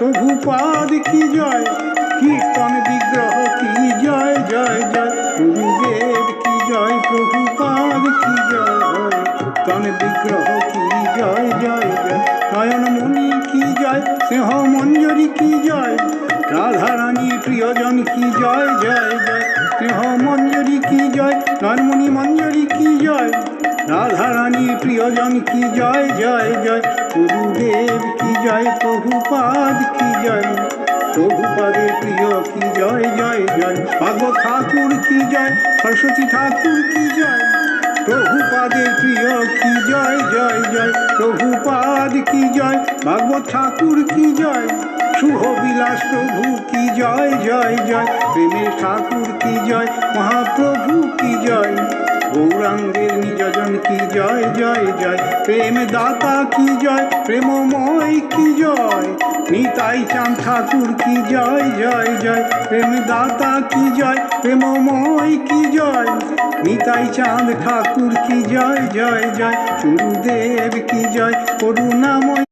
প্রভুপাদ কি জয় কীর্তন বিগ্রহ কি জয় জয় জয় গুরুদেব কি জয় প্রভুপাদ কি জয় কীর্তন বিগ্রহ কি জয় জয় জয় নয়নমণি কি জয় স্নেহ মঞ্জরি কি জয় রাধারানী প্রিয়জন কি জয় জয় জয় স্নেহ মঞ্জরি কি জয় নয়নমণি মঞ্জরি কি জয় রাধারানী প্রিয়জন কি জয় জয় জয় জয় প্রভুপাদ কি জয়? প্রভুপাদের প্রিয় কি জয় জয় জয়? ভাগবত ঠাকুর কি জয়? সরস্বতী ঠাকুর কি জয়? প্রভুপাদের প্রিয় কি জয় জয় জয়? প্রভুপাদ কি জয়? ভাগবত ঠাকুর কি জয়? শুভ বিলাস প্রভু কি জয় জয় জয়? প্রেমের ঠাকুর কি জয়? মহাপ্রভু কি জয়? গৌরাঙ্গের নিজজন কি জয় জয় জয়? প্রেম দাতা কি জয়? প্রেমময় কি জয়? নিতাই চাঁদ ঠাকুর কি জয় জয় জয়? প্রেম দাতা কি জয়, প্রেমময় কি জয়? নিতাই চাঁদ ঠাকুর কি জয় জয় জয়? গুরুদেব কি জয়? করুণাময়